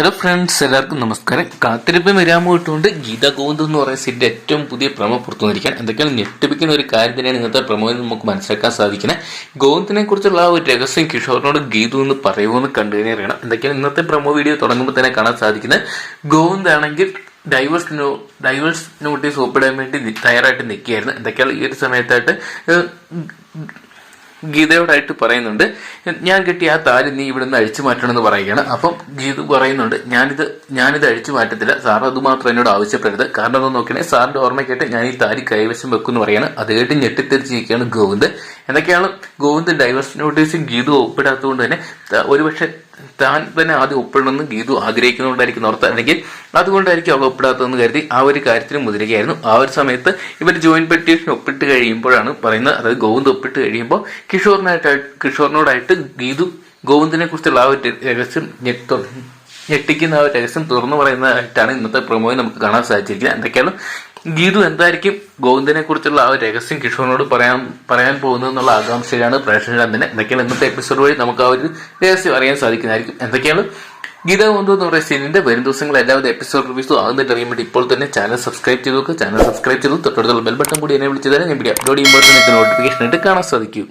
Hello friends എല്ലാവർക്കും നമസ്കാരം. കാത്തിരിപ്പ് പോയിട്ടുണ്ട് ഗീത ഗോവിന്ദ് എന്ന് പറയുന്ന സിന്റെ ഏറ്റവും പുതിയ പ്രമോ പുറത്തു വന്നിരിക്കാൻ എന്തൊക്കെയാണ് ഞെട്ടിപ്പിക്കുന്ന ഒരു കാര്യം തന്നെയാണ് ഇന്നത്തെ പ്രമോയിൽ നമുക്ക് മനസ്സിലാക്കാൻ സാധിക്കുന്നത്. ഗോവിന്ദിനെ കുറിച്ചുള്ള ആ ഒരു രഹസ്യം കിഷോറിനോട് ഗീതു എന്ന് പറയുമെന്ന് കണ്ടു തന്നെ അറിയണം. എന്തൊക്കെയാണ് ഇന്നത്തെ പ്രമോ വീഡിയോ തുടങ്ങുമ്പോൾ തന്നെ കാണാൻ സാധിക്കുന്നത്? ഗോവിന്ദ് ആണെങ്കിൽ ഡൈവേഴ്സ് നോ ഡൈവേഴ്സ് നോട്ടീസ് ഒപ്പിടാൻ വേണ്ടി തയ്യാറായിട്ട് നിൽക്കുകയായിരുന്നു. എന്തൊക്കെയാണ് ഈ ഒരു സമയത്തായിട്ട് ഗീതയോടായിട്ട് പറയുന്നുണ്ട് ഞാൻ കിട്ടിയ ആ താൽ നീ ഇവിടെ നിന്ന് അഴിച്ചു മാറ്റണമെന്ന് പറയുകയാണ്. അപ്പം ഗീതു പറയുന്നുണ്ട് ഞാനിത് ഞാനിത് അഴിച്ചു മാറ്റത്തില്ല. സാർ അത് മാത്രം എന്നോട് ആവശ്യപ്പെടരുത്. കാരണം എന്താ നോക്കണേ സാറിന്റെ ഓർമ്മയ്ക്കായിട്ട് ഞാൻ ഈ താലി കൈവശം വെക്കുമെന്ന് പറയാണ് അത് കേട്ട് ഞെട്ടിത്തെറിച്ചിരിക്കുകയാണ് ഗോവിന്ദ്. എന്തൊക്കെയാണ് ഗോവിന്ദ് ഡൈവേഴ്സ് നോട്ടീസ് ഗീതു ഒപ്പിടാത്തതുകൊണ്ട് തന്നെ ഒരുപക്ഷെ താൻ തന്നെ ആദ്യം ഒപ്പിടണമെന്ന് ഗീതു ആഗ്രഹിക്കുന്നതുകൊണ്ടായിരിക്കും ഓർത്ത് അല്ലെങ്കിൽ അതുകൊണ്ടായിരിക്കും അവൾ ഒപ്പിടാത്തതെന്ന് കരുതി ആ ഒരു കാര്യത്തിന് മുതിരുകയായിരുന്നു. ആ ഒരു സമയത്ത് ഇവർ ജോയിന്റ് പെറ്റീഷൻ ഒപ്പിട്ട് കഴിയുമ്പോഴാണ് പറയുന്നത്. അതായത് ഗോവിന്ദ് ഒപ്പിട്ട് കഴിയുമ്പോൾ കിഷോറിനായിട്ട് കിഷോറിനോടായിട്ട് ഗീതു ഗോവിന്ദിനെ കുറിച്ചുള്ള ആ ഒരു രഹസ്യം ഞെട്ടോ ഞെട്ടിക്കുന്ന ആ ഒരു രഹസ്യം തുറന്നു പറയുന്നതായിട്ടാണ് ഇന്നത്തെ പ്രൊമോയിൽ നമുക്ക് കാണാൻ സാധിച്ചിരിക്കുന്നത്. എന്തൊക്കെയാണ് ഗീതു എന്തായിരിക്കും ഗോവിന്ദനെ കുറിച്ചുള്ള ആ രഹസ്യം കിഷോറിനോട് പറയാൻ പറയാൻ പോകുന്നതെന്നുള്ള ആകാംക്ഷയിലാണ് പ്രേക്ഷകർ തന്നെ എന്തൊക്കെയാണ് ഇന്നത്തെ എപ്പിസോഡ് വഴി നമുക്ക് ആ ഒരു രഹസ്യം അറിയാൻ സാധിക്കുന്നതായിരിക്കും. എന്തൊക്കെയാണ്? ഗീത ഗോവിന്ദ എന്ന് പറയുന്ന സീനിന്റെ വരും ദിവസങ്ങൾ എല്ലാവിധ എപ്പിസോഡ് റിവ്യൂസും ആകുന്നിട്ട് അറിയാൻ വേണ്ടി ഇപ്പോൾ തന്നെ ചാനൽ സബ്സ്ക്രൈബ് ചെയ്തു നോക്കുക ചാനൽ സബ്സ്ക്രൈബ് ചെയ്തു തൊട്ടടുത്തുള്ള ബെൽ ബട്ടൺ കൂടി എന്നെ വിളിച്ചതായി ഞാൻ വീഡിയോ അപ്ലോഡ് ചെയ്യുമ്പോൾ തന്നെ നോട്ടിഫിക്കേഷൻ ആയിട്ട് കാണാൻ സാധിക്കും.